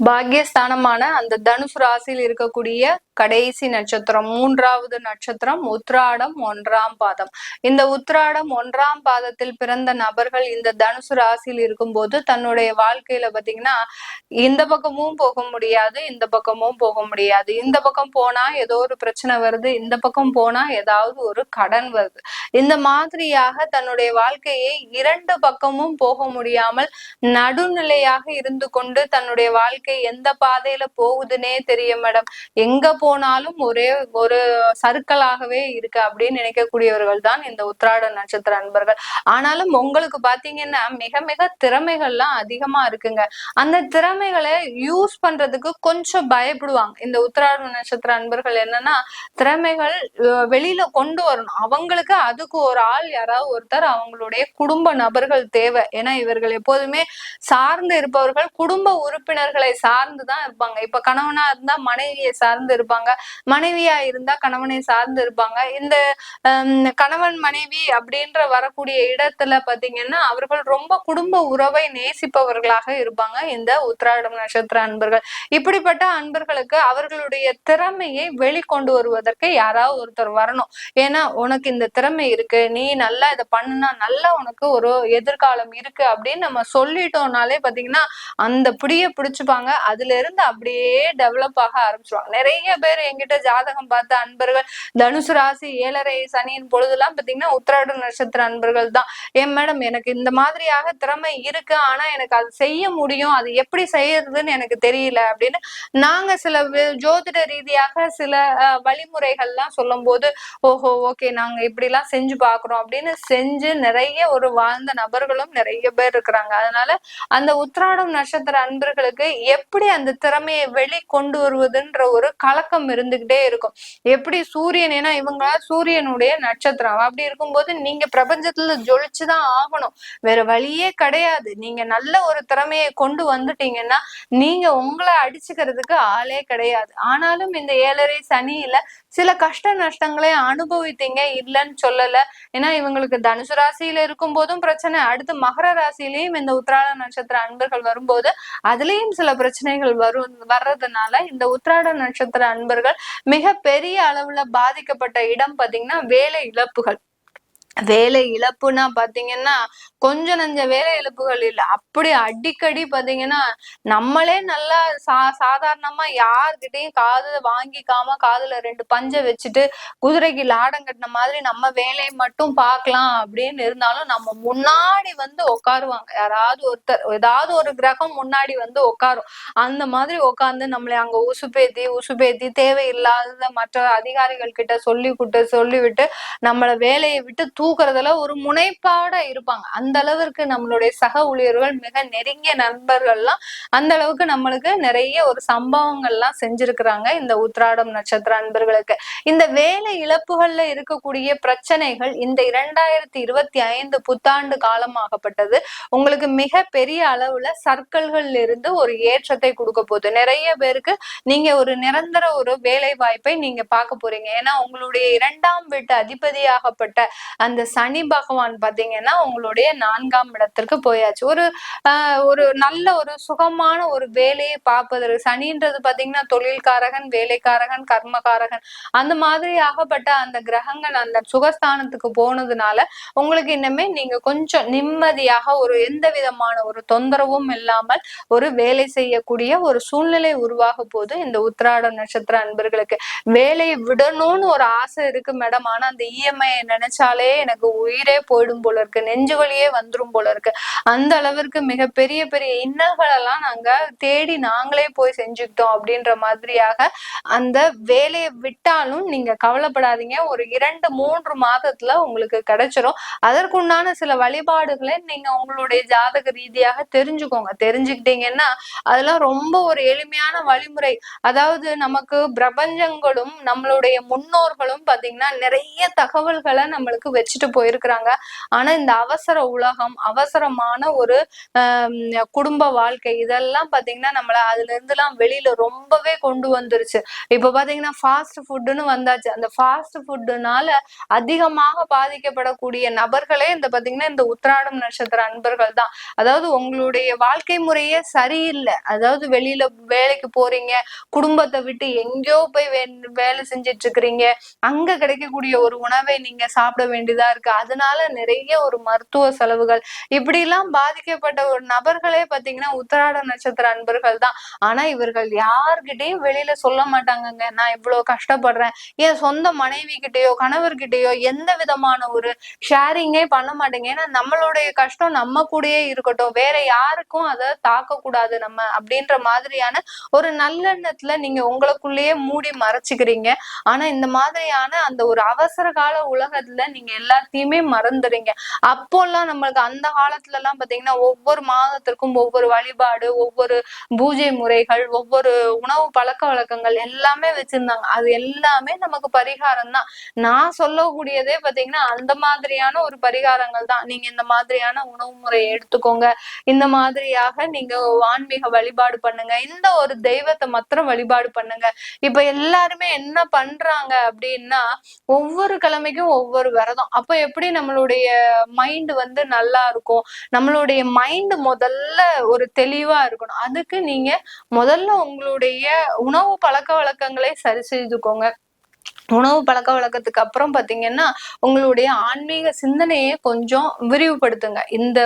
பாக்யஸ்தானமான அந்த தனுசு ராசியில் இருக்கக்கூடிய கடைசி நட்சத்திரம் மூன்றாவது நட்சத்திரம் உத்ராடம் ஒன்றாம் பாதம். இந்த உத்ராடம் ஒன்றாம் பாதத்தில் பிறந்த நபர்கள் இந்த தனுசு ராசியில் இருக்கும்போது தன்னுடைய வாழ்க்கையில பாத்தீங்கன்னா இந்த பக்கமும் போக முடியாது இந்த பக்கமும் போக முடியாது. இந்த பக்கம் போனா ஏதோ ஒரு பிரச்சனை வருது இந்த பக்கம் போனா ஏதாவது ஒரு கடன் வருது. இந்த மாதிரியாக தன்னுடைய வாழ்க்கையை இரண்டு பக்கமும் போக முடியாமல் நடுநிலையாக இருந்து கொண்டு தன்னுடைய வாழ்க்கை எந்த பாதையில போகுதுன்னே தெரியும் மேடம். எங்க போனாலும் ஒரே ஒரு சர்க்கிளாகவே இருக்கு அப்படின்னு நினைக்கக்கூடியவர்கள் தான் இந்த உத்ராட நட்சத்திர அன்பர்கள். ஆனாலும் உங்களுக்கு பாத்தீங்கன்னா மிக மிக திறமைகள்லாம் அதிகமா இருக்குங்க. அந்த திறமைகளை யூஸ் பண்றதுக்கு கொஞ்சம் பயப்படுவாங்க. இந்த உத்ராட நட்சத்திர அன்பர்கள் என்னன்னா திறமைகள் வெளியில கொண்டு வரணும். அவங்களுக்கு அதுக்கு ஒரு ஆள் யாராவது ஒருத்தர் அவங்களுடைய குடும்ப நபர்கள் தேவை. ஏன்னா இவர்கள் எப்போதுமே சார்ந்து இருப்பவர்கள் குடும்ப உறுப்பினர்களை சார்ந்துதான் இருப்பாங்க. இப்ப கணவனா இருந்தா மனைவியை சார்ந்து இருப்பாங்க. மனைவியா இருந்தா கணவனை சார்ந்து இருப்பாங்க. இந்த கணவன் மனைவி அப்படின்ற வரக்கூடிய இடத்துல பாத்தீங்கன்னா அவர்கள் ரொம்ப குடும்ப உறவை நேசிப்பவர்களாக இருப்பாங்க. இந்த உத்திராடம் நட்சத்திர அன்பர்கள். இப்படிப்பட்ட அன்பர்களுக்கு அவர்களுடைய திறமையை வெளிக்கொண்டு வருவதற்கு யாராவது ஒருத்தர் வரணும். ஏன்னா உனக்கு இந்த திறமை இருக்கு. நீ நல்லா இதை பண்ணுனா நல்லா உனக்கு ஒரு எதிர்காலம் இருக்கு அப்படின்னு நம்ம சொல்லிட்டோம்னாலே பாத்தீங்கன்னா அந்த பிடிய பிடிச்சுப்பாங்க. அதுல இருந்து அப்படியே டெவலப் ஆக ஆரம்பிச்சிருவாங்க. நிறைய பேர் என்கிட்ட ஜாதகம் பார்த்த அன்பர்கள் தனுசு ராசி ஏழரை சனியின் பொழுதுலாம் பாத்தீங்கன்னா உத்திராட நட்சத்திர அன்பர்கள் தான். ஏன் மேடம் எனக்கு இந்த மாதிரியாக திறமை இருக்கு. ஆனா எனக்கு அது செய்ய முடியும். அது எப்படி செய்யறதுன்னு எனக்கு தெரியல அப்படின்னு நாங்க சில ஜோதிட ரீதியாக சில வழிமுறைகள்லாம் சொல்லும் போது ஓஹோ ஓகே நாங்க இப்படி எல்லாம் செஞ்சு பாக்குறோம் அப்படின்னு செஞ்சு நிறைய ஒரு வாழ்ந்த நபர்களும் நிறைய பேர் இருக்கிறாங்க. அதனால அந்த உத்திராடம் நட்சத்திர அன்பர்களுக்கு எப்படி அந்த திறமையை வெளி கொண்டு வருவதுன்ற ஒரு கலக்கம் இருந்துகிட்டே இருக்கும். எப்படி சூரியன் ஏன்னா இவங்க சூரியனுடைய நட்சத்திரம். அப்படி இருக்கும்போது நீங்க பிரபஞ்சத்துல ஜொலிச்சுதான் ஆகணும். வேற வழியே கிடையாது. நீங்க நல்ல ஒரு திறமையை கொண்டு வந்துட்டீங்கன்னா நீங்க உங்களை அடிச்சுக்கிறதுக்கு ஆளே கிடையாது. ஆனாலும் இந்த ஏழரை சனியில சில கஷ்ட நஷ்டங்களை அனுபவித்தீங்க இல்லைன்னு சொல்லல. ஏன்னா இவங்களுக்கு தனுசு ராசியில இருக்கும் போதும் பிரச்சனை. அடுத்து மகர ராசியிலயும் இந்த உத்திராட நட்சத்திர அன்பர்கள் வரும்போது அதுலயும் சில பிரச்சனைகள் வரும் வர்றதுனால இந்த உத்திராட நட்சத்திர அன்பர்கள் மிக பெரிய அளவுல பாதிக்கப்பட்ட இடம் பாத்தீங்கன்னா வேலை இழப்புகள். வேலை இழப்புனா பாத்தீங்கன்னா கொஞ்ச நஞ்ச வேலை இழப்புகள் இல்ல. அப்படி அடிக்கடி பாத்தீங்கன்னா நம்மளே நல்லா சா சாதாரணமா யார்கிட்டயும் காது வாங்கிக்காம காதுல ரெண்டு பஞ்சை வச்சுட்டு குதிரைக்கு லாடம் கட்டின மாதிரி நம்ம வேலையை மட்டும் பார்க்கலாம் அப்படின்னு இருந்தாலும் நம்ம முன்னாடி வந்து உட்காருவாங்க யாராவது ஒருத்தர் ஏதாவது ஒரு கிரகம் முன்னாடி வந்து உட்காரும் அந்த மாதிரி உட்கார்ந்து நம்மளை அங்க உசுப்பேத்தி உசுப்பேத்தி தேவையில்லாத மற்ற அதிகாரிகள் கிட்ட சொல்லி விட்டு சொல்லிவிட்டு நம்மள வேலையை விட்டு தூக்குறதுல ஒரு முனைப்பாட இருப்பாங்க. அந்த அளவிற்கு நம்மளுடைய சக ஊழியர்கள் மிக நெருங்கிய நண்பர்கள்லாம் அந்த அளவுக்கு நம்மளுக்கு நிறைய ஒரு சம்பவங்கள்லாம் செஞ்சிருக்கிறாங்க இந்த உத்ராடம் நட்சத்திர அன்பர்களுக்கு. இந்த வேலை இழப்புகள்ல இருக்கக்கூடிய பிரச்சனைகள் இந்த இரண்டாயிரத்தி இருபத்தி ஐந்து புத்தாண்டு காலமாகப்பட்டது உங்களுக்கு மிக பெரிய அளவுல சர்க்கிள்கள் இருந்து ஒரு ஏற்றத்தை கொடுக்க போகுது. நிறைய பேருக்கு நீங்க ஒரு நிரந்தர ஒரு வேலை வாய்ப்பை நீங்க பார்க்க போறீங்க. ஏன்னா உங்களுடைய இரண்டாம் வீட்டு அதிபதியாகப்பட்ட அந்த சனி பகவான் பாத்தீங்கன்னா உங்களுடைய நான்காம் இடத்திற்கு போயாச்சு. ஒரு ஒரு நல்ல ஒரு சுகமான ஒரு வேலையை பார்ப்பதற்கு சனின்றது பாத்தீங்கன்னா தொழில்காரகன் வேலைக்காரகன் கர்மகாரகன் அந்த மாதிரி ஆகப்பட்ட அந்த கிரகங்கள் அந்த சுகஸ்தானத்துக்கு போனதுனால உங்களுக்கு இன்னுமே நீங்க கொஞ்சம் நிம்மதியாக ஒரு எந்த விதமான ஒரு தொந்தரவும் இல்லாமல் ஒரு வேலை செய்யக்கூடிய ஒரு சூழ்நிலை உருவாக போது இந்த உத்திராட நட்சத்திர அன்பர்களுக்கு வேலையை விடணும்னு ஒரு ஆசை இருக்கு மேடம். ஆனா அந்த இஎம்ஐ நினைச்சாலே எனக்கு உயிரே போயிடும் போல இருக்கு நெஞ்சு வலியே வந்துடும் போல இருக்கு. அந்த அளவிற்கு மிக பெரிய பெரிய இன்னல்கள் எல்லாம் நாங்க தேடி நாங்களே போய் செஞ்சுக்கிட்டோம் அப்படின்ற மாதிரியாக அந்த வேலையை விட்டாலும் நீங்க கவலைப்படாதீங்க. ஒரு இரண்டு மூன்று மாதத்துல உங்களுக்கு கிடைச்சிரும். அதற்குண்டான சில வழிபாடுகளை நீங்க உங்களுடைய ஜாதக ரீதியாக தெரிஞ்சுக்கோங்க. தெரிஞ்சுக்கிட்டீங்கன்னா அதெல்லாம் ரொம்ப ஒரு எளிமையான வழிமுறை. அதாவது நமக்கு பிரபஞ்சங்களும் நம்மளுடைய முன்னோர்களும் பாத்தீங்கன்னா நிறைய தகவல்களை நம்மளுக்கு வச்சு வச்சுட்டு போயிருக்கிறாங்க. ஆனா இந்த அவசர உலகம் அவசரமான ஒரு குடும்ப வாழ்க்கை இதெல்லாம் பாத்தீங்கன்னா நம்மள அதுல இருந்து எல்லாம் வெளியில ரொம்பவே கொண்டு வந்துருச்சு. இப்ப பாத்தீங்கன்னா ஃபாஸ்ட் ஃபுட்டுன்னு வந்தாச்சு. அந்த ஃபாஸ்ட் ஃபுட்டுனால அதிகமாக பாதிக்கப்படக்கூடிய நபர்களே இந்த பாத்தீங்கன்னா இந்த உத்திராடம் நட்சத்திர அன்பர்கள் தான். அதாவது உங்களுடைய வாழ்க்கை முறையே சரியில்லை. அதாவது வெளியில வேலைக்கு போறீங்க குடும்பத்தை விட்டு எங்கேயோ போய் வேலை செஞ்சிட்டு இருக்கிறீங்க அங்க கிடைக்கக்கூடிய ஒரு உணவை நீங்க சாப்பிட வேண்டியது இருக்கு. அதனால நிறைய ஒரு மருத்துவ செலவுகள். இப்படி எல்லாம் பாதிக்கப்பட்ட ஒரு நபர்களே பாத்தீங்கன்னா உத்தராட நட்சத்திர அன்பர்கள் தான். ஆனா இவர்கள் யார்கிட்டயும் வெளியில சொல்ல மாட்டாங்கங்க. நான் இவ்வளவு கஷ்டப்படுறேன். என் சொந்த மனைவி கிட்டயோ கணவர்கிட்டயோ எந்த விதமான ஒரு ஷேரிங்கே பண்ண மாட்டேங்க. ஏன்னா நம்மளுடைய கஷ்டம் நம்ம கூடயே இருக்கட்டும். வேற யாருக்கும் அதை தாக்க கூடாது நம்ம அப்படின்ற மாதிரியான ஒரு நல்லெண்ணத்துல நீங்க உங்களுக்குள்ளேயே மூடி மறைச்சுக்கிறீங்க. ஆனா இந்த மாதிரியான அந்த ஒரு அவசர கால உலகத்துல நீங்க எல்லாத்தையுமே அப்போ அப்போல்லாம் நம்மளுக்கு அந்த காலத்துல எல்லாம் பாத்தீங்கன்னா ஒவ்வொரு மாதத்திற்கும் ஒவ்வொரு வழிபாடு ஒவ்வொரு பூஜை முறைகள் ஒவ்வொரு உணவு பழக்க வழக்கங்கள் எல்லாமே வச்சிருந்தாங்க. அது எல்லாமே நமக்கு பரிகாரம் தான் நான் சொல்லக்கூடியதே பாத்தீங்கன்னா அந்த மாதிரியான ஒரு பரிகாரங்கள் தான் நீங்க இந்த மாதிரியான உணவு முறையை எடுத்துக்கோங்க. இந்த மாதிரியாக நீங்க ஆன்மீக வழிபாடு பண்ணுங்க. இந்த ஒரு தெய்வத்தை மாத்திரம் வழிபாடு பண்ணுங்க. இப்ப எல்லாருமே என்ன பண்றாங்க அப்படின்னா ஒவ்வொரு கிழமைக்கும் ஒவ்வொரு விரதம். அப்ப எப்படி நம்மளுடைய மைண்ட் வந்து நல்லா இருக்கும்? நம்மளுடைய மைண்ட் முதல்ல ஒரு தெளிவா இருக்கணும். அதுக்கு நீங்க முதல்ல உங்களுடைய உணவு பழக்க வழக்கங்களை சரி செய்துக்கோங்க. உணவு பழக்க வழக்கத்துக்கு அப்புறம் பாத்தீங்கன்னா உங்களுடைய ஆன்மீக சிந்தனையை கொஞ்சம் விரிவுபடுத்துங்க. இந்த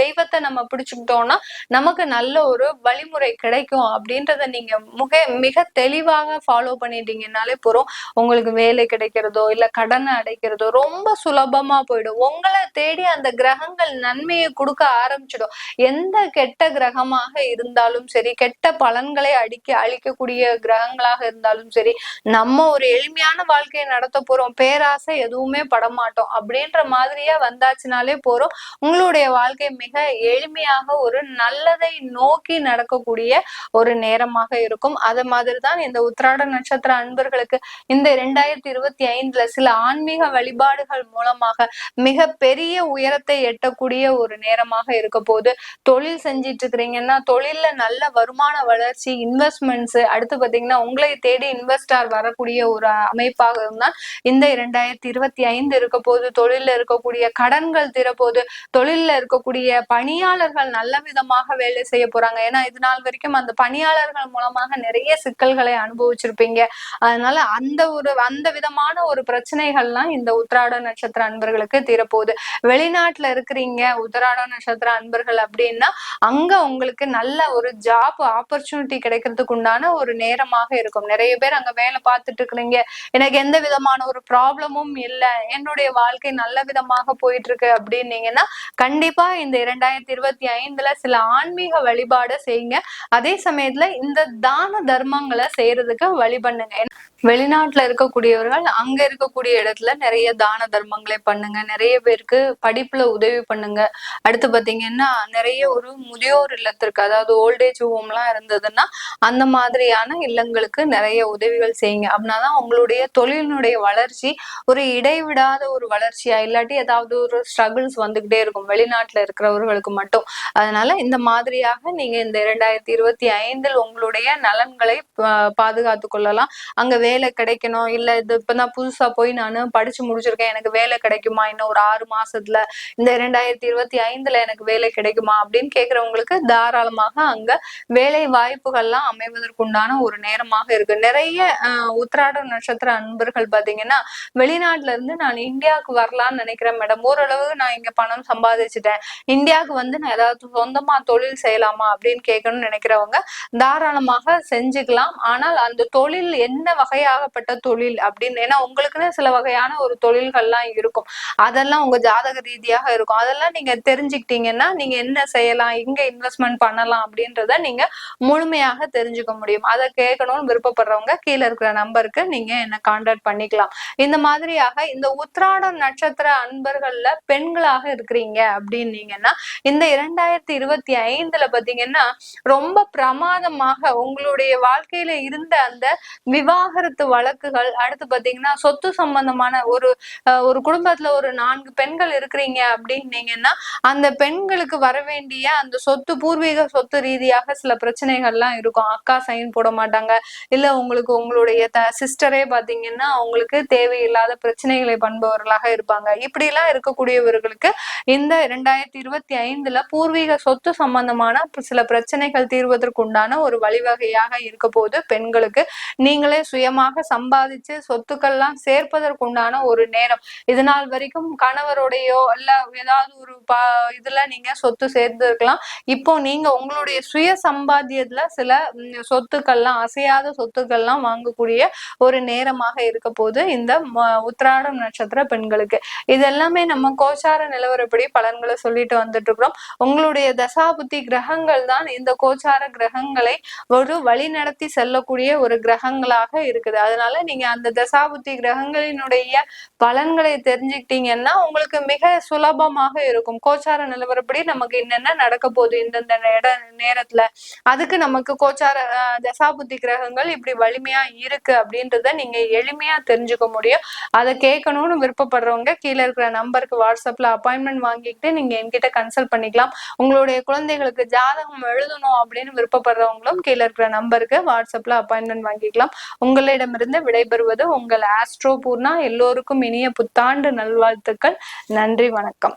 தெய்வத்தை நம்ம பிடிச்சுக்கிட்டோம்னா நமக்கு நல்ல ஒரு வழிமுறை கிடைக்கும் அப்படின்றத நீங்க மிக மிக தெளிவாக ஃபாலோ பண்ணிட்டீங்கன்னாலே போறோம் உங்களுக்கு வேலை கிடைக்கிறதோ இல்ல கடனை அடைக்கிறதோ ரொம்ப சுலபமா போயிடும். உங்களை தேடி அந்த கிரகங்கள் நன்மையை கொடுக்க ஆரம்பிச்சிடும். எந்த கெட்ட கிரகமாக இருந்தாலும் சரி கெட்ட பலன்களை அடிக்க அழிக்கக்கூடிய கிரகங்களாக இருந்தாலும் சரி நம்ம ஒரு எளிமையான வாழ்க்கையை நடத்த போறோம். பேராசை எதுவுமே படமாட்டோம். அப்படின்ற மாதிரியா வந்தாச்சுனாலே போறோம். உங்களுடைய வாழ்க்கை மிக எளிமையாக ஒரு நல்லதை நோக்கி நடக்கக்கூடிய ஒரு நேரமாக இருக்கும். அது மாதிரிதான் இந்த உத்திராட நட்சத்திர அன்பர்களுக்கு இந்த இரண்டாயிரத்தி இருபத்தி ஐந்துல சில ஆன்மீக வழிபாடுகள் மூலமாக மிக பெரிய உயரத்தை எட்டக்கூடிய ஒரு நேரமாக இருக்க போது தொழில் செஞ்சிட்டு இருக்கிறீங்கன்னா தொழில்ல நல்ல வருமான வளர்ச்சி இன்வெஸ்ட்மெண்ட்ஸ் அடுத்து பாத்தீங்கன்னா உங்களை தேடி இன்வெஸ்டார் வரக்கூடிய ஒரு அமைப்பாக இருந்தால் இந்த இரண்டாயிரத்தி இருபத்தி ஐந்து இருக்க போது தொழில இருக்கக்கூடிய கடன்கள் திறப்போது தொழில்ல இருக்கக்கூடிய பணியாளர்கள் நல்ல விதமாக வேலை செய்ய போறாங்க. ஏன்னா இது நாள் வரைக்கும் அந்த பணியாளர்கள் மூலமாக நிறைய சிக்கல்களை அனுபவிச்சிருப்பீங்க. அதனால அந்த ஒரு அந்த விதமான ஒரு பிரச்சனைகள்லாம் இந்த உத்திராட நட்சத்திர அன்பர்களுக்கு தீரப்போகுது. வெளிநாட்டுல இருக்கிறீங்க உத்திராட நட்சத்திர அன்பர்கள் அப்படின்னா அங்க உங்களுக்கு நல்ல ஒரு ஜாப் ஆப்பர்ச்சுனிட்டி கிடைக்கிறதுக்கு உண்டான ஒரு நேரமாக இருக்கும். நிறைய பேர் அங்க வேலை பார்த்துட்டு இருக்கிறீங்க எனக்கு எந்த விதமான ஒரு ப்ராப்ளமும் இல்லை. என்னுடைய வாழ்க்கை நல்ல விதமாக போயிட்டு இருக்கு அப்படின்னீங்கன்னா கண்டிப்பா இந்த இரண்டாயிரத்தி இருபத்தி ஐந்துல சில ஆன்மீக வழிபாடு செய்யுங்க. அதே சமயத்துல இந்த தான தர்மங்களை செய்யறதுக்கு வழி பண்ணுங்க. வெளிநாட்டுல இருக்கக்கூடியவர்கள் அங்க இருக்கக்கூடிய இடத்துல நிறைய தான தர்மங்களை பண்ணுங்க. நிறைய பேருக்கு படிப்புல உதவி பண்ணுங்க. அடுத்து பாத்தீங்கன்னா நிறைய ஒரு முதியோர் இல்லத்திற்கு அதாவது ஓல்டேஜ் ஹோம் எல்லாம் இருந்ததுன்னா அந்த மாதிரியான இல்லங்களுக்கு நிறைய உதவிகள் செய்யுங்க. அப்படின்னாதான் உங்களுடைய தொழிலினுடைய வளர்ச்சி ஒரு இடைவிடாத ஒரு வளர்ச்சியா இல்லாட்டி ஏதாவது ஒரு ஸ்ட்ரகிள்ஸ் வந்துகிட்டே இருக்கும். வெளிநாட்டுல இருக்கிறவர்களுக்கு மட்டும். அதனால இந்த மாதிரியாக நீங்க இந்த இரண்டாயிரத்தி இருபத்தி ஐந்தில் உங்களுடைய நலன்களை பாதுகாத்து கொள்ளலாம். அங்க வேலை கிடைக்கணும். இல்ல இது இப்பதான் புதுசா போய் நான் படிச்சு முடிச்சிருக்கேன். எனக்கு வேலை கிடைக்குமா? இன்னும் ஒரு ஆறு மாசத்துல இந்த இரண்டாயிரத்தி இருபத்தி ஐந்துல எனக்கு வேலை கிடைக்குமா? அப்படின்னு கேக்குறவங்களுக்கு தாராளமாக அங்க வேலை வாய்ப்புகள்லாம் அமைவதற்குண்டான ஒரு நேரமாக இருக்கு. நிறைய உத்திராட நட்சத்திர அன்பர்கள் பாத்தீங்கன்னா வெளிநாட்டுல இருந்து நான் இந்தியாவுக்கு வரலாம்னு நினைக்கிறேன் மேடம். ஓரளவு நான் இங்க பணம் சம்பாதிச்சுட்டேன். இந்தியாவுக்கு வந்து நான் ஏதாவது சொந்தமா தொழில் செய்யலாமா அப்படின்னு கேட்கணும்னு நினைக்கிறவங்க தாராளமாக செஞ்சுக்கலாம். ஆனால் அந்த தொழில் என்ன வகை வகையாகப்பட்ட தொழில் அப்படின்னு ஏன்னா உங்களுக்குன்னு சில வகையான ஒரு தொழில்கள்லாம் இருக்கும். அதெல்லாம் உங்க ஜாதக ரீதியாக இருக்கும். அதெல்லாம் நீங்க தெரிஞ்சுக்கிட்டீங்கன்னா நீங்க என்ன செய்யலாம் எங்க இன்வெஸ்ட்மெண்ட் பண்ணலாம் அப்படின்றத நீங்க முழுமையாக தெரிஞ்சுக்க முடியும். அதை கேட்கணும்னு விருப்பப்படுறவங்க கீழே இருக்கிற நம்பருக்கு நீங்க என்ன கான்டாக்ட் பண்ணிக்கலாம். இந்த மாதிரியாக இந்த உத்ராடம் நட்சத்திர அன்பர்கள்ல பெண்களாக இருக்கிறீங்க அப்படின்னீங்கன்னா இந்த இரண்டாயிரத்தி இருபத்தி ஐந்துல பாத்தீங்கன்னா ரொம்ப பிரமாதமாக உங்களுடைய வாழ்க்கையில இருந்த அந்த விவாகர போக்குவரத்து வழக்குகள் அடுத்து பாத்தீங்கன்னா சொத்து சம்பந்தமான ஒரு ஒரு குடும்பத்துல ஒரு நான்கு பெண்கள் இருக்கிறீங்க அப்படின்னீங்கன்னா அந்த பெண்களுக்கு வர வேண்டிய அந்த சொத்து பூர்வீக சொத்து ரீதியாக சில பிரச்சனைகள்லாம் இருக்கும். அக்கா சைன் போட மாட்டாங்க. இல்ல உங்களுக்கு உங்களுடைய த சிஸ்டரே பாத்தீங்கன்னா அவங்களுக்கு தேவையில்லாத பிரச்சனைகளை பண்பவர்களாக இருப்பாங்க. இப்படி எல்லாம் இருக்கக்கூடியவர்களுக்கு இந்த இரண்டாயிரத்தி இருபத்தி ஐந்துல பூர்வீக சொத்து சம்பந்தமான சில பிரச்சனைகள் தீர்வதற்கு உண்டான ஒரு வழிவகையாக இருக்க போது பெண்களுக்கு நீங்களே சுயமாக சம்பாதிச்சு சொத்துக்கள்லாம் சேர்ப்பதற்குண்டான ஒரு நேரம். இது நாள் வரைக்கும் கணவருடையோ இல்ல ஏதாவது ஒரு பா இதுல நீங்க சொத்து சேர்ந்திருக்கலாம். இப்போ நீங்க உங்களுடைய சுய சம்பாத்தியத்துல சில சொத்துக்கள்லாம் அசையாத சொத்துக்கள்லாம் வாங்கக்கூடிய ஒரு நேரமாக இருக்க போது இந்த உத்திராடம் நட்சத்திர பெண்களுக்கு. இது எல்லாமே நம்ம கோச்சார நிலவரப்படி பலன்களை சொல்லிட்டு வந்துட்டு இருக்கிறோம் உங்களுடைய தசாபுத்தி கிரகங்கள் தான் இந்த கோச்சார கிரகங்களை ஒரு வழி நடத்தி செல்லக்கூடிய ஒரு கிரகங்களாக இருக்கு இருக்குது. அதனால நீங்க அந்த தசாபுத்தி கிரகங்களினுடைய பலன்களை தெரிஞ்சுக்கிட்டீங்கன்னா உங்களுக்கு மிக சுலபமாக இருக்கும். கோச்சார நிலவரப்படி நமக்கு என்னென்ன நடக்க போகுது இந்தந்த நேரத்துல? அதுக்கு நமக்கு கோச்சார தசாபுத்தி கிரகங்கள் இப்படி வலிமையா இருக்கு அப்படின்றத நீங்க எளிமையா தெரிஞ்சுக்க முடியும். அதை கேட்கணும்னு விருப்பப்படுறவங்க கீழே இருக்கிற நம்பருக்கு வாட்ஸ்அப்ல அப்பாயின்மெண்ட் வாங்கிட்டு நீங்க என்கிட்ட கன்சல்ட் பண்ணிக்கலாம். உங்களுடைய குழந்தைகளுக்கு ஜாதகம் எழுதணும் அப்படின்னு விருப்பப்படுறவங்களும் கீழே இருக்கிற நம்பருக்கு வாட்ஸ்அப்ல அப்பாயின்மெண்ட் வாங்கிக்கலாம். உங்களிடமிருந்து விடைபெறுவது உங்கள் ஆஸ்ட்ரோ பூர்ணா. எல்லோருக்கும் இனிய புத்தாண்டு நல்வாழ்த்துக்கள். நன்றி வணக்கம்.